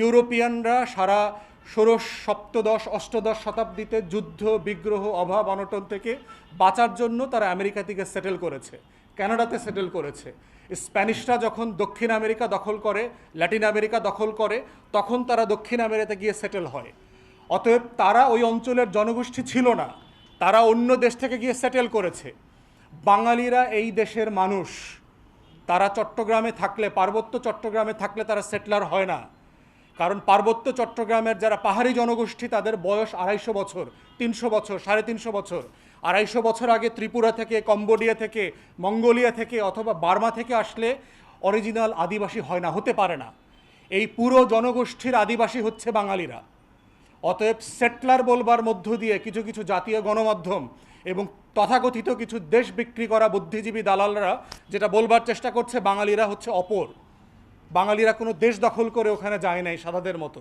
ইউরোপিয়ানরা সারা ষোড়শ, সপ্তদশ, অষ্টদশ শতাব্দীতে যুদ্ধ, বিগ্রহ, অভাব, অনটন থেকে বাঁচার জন্য তারা আমেরিকা থেকে সেটেল করেছে, কানাডাতে সেটেল করেছে। স্প্যানিশরা যখন দক্ষিণ আমেরিকা দখল করে, ল্যাটিন আমেরিকা দখল করে, তখন তারা দক্ষিণ আমেরিকাতে গিয়ে সেটেল হয়। অতএব তারা ওই অঞ্চলের জনগোষ্ঠী ছিল না, তারা অন্য দেশ থেকে গিয়ে সেটেল করেছে। বাঙালিরা এই দেশের মানুষ, তারা চট্টগ্রামে থাকলে, পার্বত্য চট্টগ্রামে থাকলে তারা সেটলার হয় না। কারণ পার্বত্য চট্টগ্রামের যারা পাহাড়ি জনগোষ্ঠী, তাদের বয়স আড়াইশো বছর, তিনশো বছর, সাড়ে তিনশো বছর। আড়াইশো বছর আগে ত্রিপুরা থেকে, কম্বোডিয়া থেকে, মঙ্গোলিয়া থেকে অথবা বার্মা থেকে আসলে অরিজিনাল আদিবাসী হয় না, হতে পারে না। এই পুরো জনগোষ্ঠীর আদিবাসী হচ্ছে বাঙালিরা। অতএব সেটলার বলবার মধ্য দিয়ে কিছু কিছু জাতীয় গণমাধ্যম এবং তথাকথিত কিছু দেশ বিক্রি করা বুদ্ধিজীবী দালালরা যেটা বলবার চেষ্টা করছে, বাঙালিরা হচ্ছে অপর। বাঙালিরা কোনো দেশ দখল করে ওখানে যায় নাই সাদাদের মতো।